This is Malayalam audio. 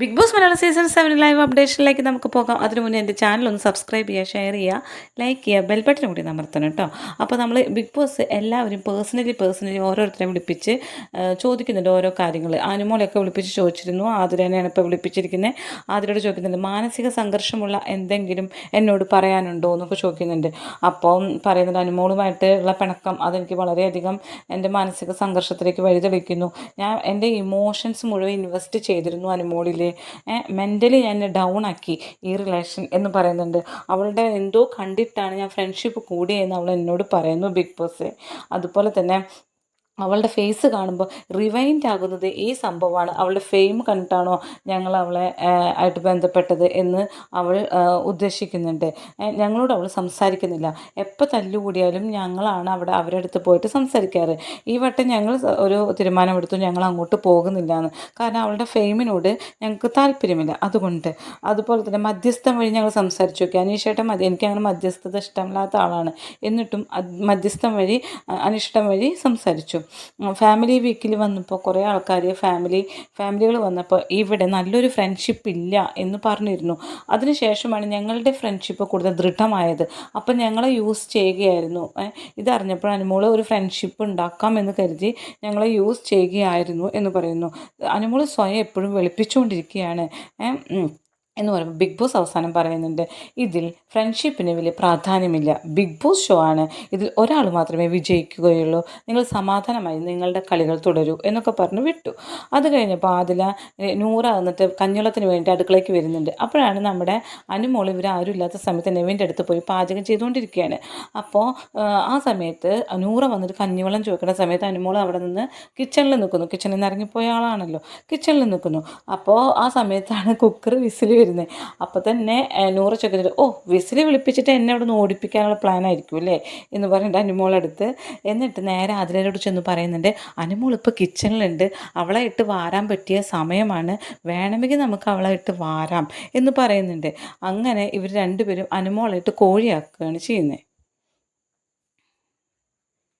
Bigg Boss Malayalam season seven live അപ്ഡേഷനിലേക്ക് നമുക്ക് പോകാം. അതിനു മുന്നേ എന്റെ ചാനൽ ഒന്ന് സബ്സ്ക്രൈബ് ചെയ്യുക ഷെയർ ചെയ്യുക ലൈക്ക് ചെയ്യുക ബെൽ ബട്ടൺ കൂടി അമർത്തണം കേട്ടോ. അപ്പോൾ നമ്മൾ ബിഗ് ബോസ് എല്ലാവരും പേഴ്സണലി പേഴ്സണലി ഓരോരുത്തരെ വിളിപ്പിച്ച് ചോദിക്കുന്നുണ്ട് ഓരോ കാര്യങ്ങൾ അനുമോളൊക്കെ വിളിപ്പിച്ച് ചോദിച്ചിരുന്നു. ആതിരനെയാണ് ഇപ്പോൾ വിളിപ്പിച്ചിരിക്കുന്നത് ആതിരയോട് ചോദിക്കുന്നുണ്ട് മാനസിക സംഘർഷമുള്ള എന്തെങ്കിലും എന്നോട് പറയാനുണ്ടോ? എന്നൊക്കെ ചോദിക്കുന്നുണ്ട്. അപ്പം പറയുന്നുണ്ട് അനുമോളുമായിട്ട് ഉള്ള പിണക്കം അതെനിക്ക് വളരെയധികം എന്റെ മാനസിക സംഘർഷത്തിലേക്ക് വഴിതെളിക്കുന്നു. ഞാൻ എന്റെ ഇമോഷൻസ് മുഴുവൻ ഇൻവെസ്റ്റ് ചെയ്തിരുന്നു അനുമോളിൽ മെന്റലി ഞാൻ ഡൗൺ ആക്കി ഈ റിലേഷൻ എന്ന് പറയുന്നുണ്ട്. അവളുടെ എന്തോ കണ്ടിട്ടാണ് ഞാൻ ഫ്രണ്ട്ഷിപ്പ് കൂടിയെന്ന് അവൾ എന്നോട് പറയുന്നു ബിഗ് ബോസ്. അതുപോലെ തന്നെ അവളുടെ ഫേസ് കാണുമ്പോൾ റിവൈൻഡ് ആകുന്നത് ഈ സംഭവമാണ്. അവളുടെ ഫെയിം കണ്ടിട്ടാണോ ഞങ്ങൾ അവളെ ആയിട്ട് ബന്ധപ്പെട്ടത് എന്ന് അവൾ ഉദ്ദേശിക്കുന്നുണ്ട്. ഞങ്ങളോട് അവൾ സംസാരിക്കുന്നില്ല. എപ്പോൾ തല്ലുകൂടിയാലും ഞങ്ങളാണ് അവിടെ അവരുടെ അടുത്ത് പോയിട്ട് സംസാരിക്കാറ്. ഈ വട്ടം ഞങ്ങൾ ഒരു തീരുമാനമെടുത്തു. ഞങ്ങൾ അങ്ങോട്ട് പോകുന്നില്ല എന്ന് കാരണം അവളുടെ ഫെയിമിനോട് ഞങ്ങൾക്ക് താല്പര്യമില്ല. അതുകൊണ്ട് അതുപോലെ തന്നെ മധ്യസ്ഥം വഴി ഞങ്ങൾ സംസാരിച്ചു നോക്കി. അനീഷേട്ടൻ മതി എനിക്ക് അങ്ങനെ മധ്യസ്ഥത ഇഷ്ടമില്ലാത്ത ആളാണ്. എന്നിട്ടും മധ്യസ്ഥം വഴി അനിഷ്ടം വഴി സംസാരിച്ചു. ഫാമിലി വീക്കിൽ വന്നപ്പോൾ കുറേ ആൾക്കാർ ഫാമിലി ഫാമിലികൾ വന്നപ്പോൾ ഇവിടെ നല്ലൊരു ഫ്രണ്ട്ഷിപ്പ് ഇല്ല എന്ന് പറഞ്ഞിരുന്നു. അതിനുശേഷമാണ് ഞങ്ങളുടെ ഫ്രണ്ട്ഷിപ്പ് കൂടുതൽ ദൃഢമായത്. അപ്പം ഞങ്ങളെ യൂസ് ചെയ്യുകയായിരുന്നു. ഇതറിഞ്ഞപ്പോൾ അനുമോൾ ഒരു ഫ്രണ്ട്ഷിപ്പ് ഉണ്ടാക്കാം എന്ന് കരുതി ഞങ്ങളെ യൂസ് ചെയ്യുകയായിരുന്നു എന്ന് പറയുന്നു. അനുമോൾ സ്വയം എപ്പോഴും വെളുപ്പിച്ചുകൊണ്ടിരിക്കുകയാണ്. എന്ന് പറയുമ്പോൾ ബിഗ് ബോസ് അവസാനം പറയുന്നുണ്ട് ഇതിൽ ഫ്രണ്ട്ഷിപ്പിന് വലിയ പ്രാധാന്യമില്ല. ബിഗ് ബോസ് ഷോ ആണ്. ഇതിൽ ഒരാൾ മാത്രമേ വിജയിക്കുകയുള്ളൂ. നിങ്ങൾ സമാധാനമായി നിങ്ങളുടെ കളികൾ തുടരൂ എന്നൊക്കെ പറഞ്ഞ് വിട്ടു. അത് കഴിഞ്ഞപ്പോൾ ഏ, നൂറ എന്നിട്ട് കഞ്ഞുളത്തിന് വേണ്ടി അടുക്കളയ്ക്ക് വരുന്നുണ്ട്. അപ്പോഴാണ് നമ്മുടെ അനുമോൾ ഇവർ ആരും ഇല്ലാത്ത സമയത്ത് നെവിന്റെ അടുത്ത് പോയി പാചകം ചെയ്തുകൊണ്ടിരിക്കുകയാണ്. അപ്പോൾ ആ സമയത്ത് നൂറ വന്നിട്ട് കഞ്ഞിവെള്ളം ചോദിക്കുന്ന സമയത്ത് അനുമോൾ അവിടെ നിന്ന് കിച്ചണിൽ നിൽക്കുന്നു. കിച്ചണിൽ നിന്ന് ഇറങ്ങിപ്പോയ ആളാണല്ലോ. കിച്ചണിൽ നിൽക്കുന്നു. അപ്പോൾ ആ സമയത്താണ് കുക്കർ വിസിൽ വരുന്നത്. അപ്പോൾ തന്നെ നൂറ് ചോദിച്ചിട്ട് ഓ വിസിൽ വിളിപ്പിച്ചിട്ട് എന്നെ അവിടെ നിന്ന് ഓടിപ്പിക്കാനുള്ള പ്ലാൻ ആയിരിക്കും അല്ലേ? എന്ന് പറഞ്ഞിട്ട് അനുമോളെടുത്ത് എന്നിട്ട് നേരെ അതിലോട് ചെന്ന് പറയുന്നുണ്ട് അനുമോൾ ഇപ്പോൾ കിച്ചണിലുണ്ട് അവളെ ഇട്ട് വാരാൻ പറ്റിയ സമയമാണ് വേണമെങ്കിൽ നമുക്ക് അവളെ ഇട്ട് വാരാം എന്ന് പറയുന്നുണ്ട്. അങ്ങനെ ഇവർ രണ്ടുപേരും അനുമോളായിട്ട് കോഴിയാക്കുകയാണ് ചെയ്യുന്നത്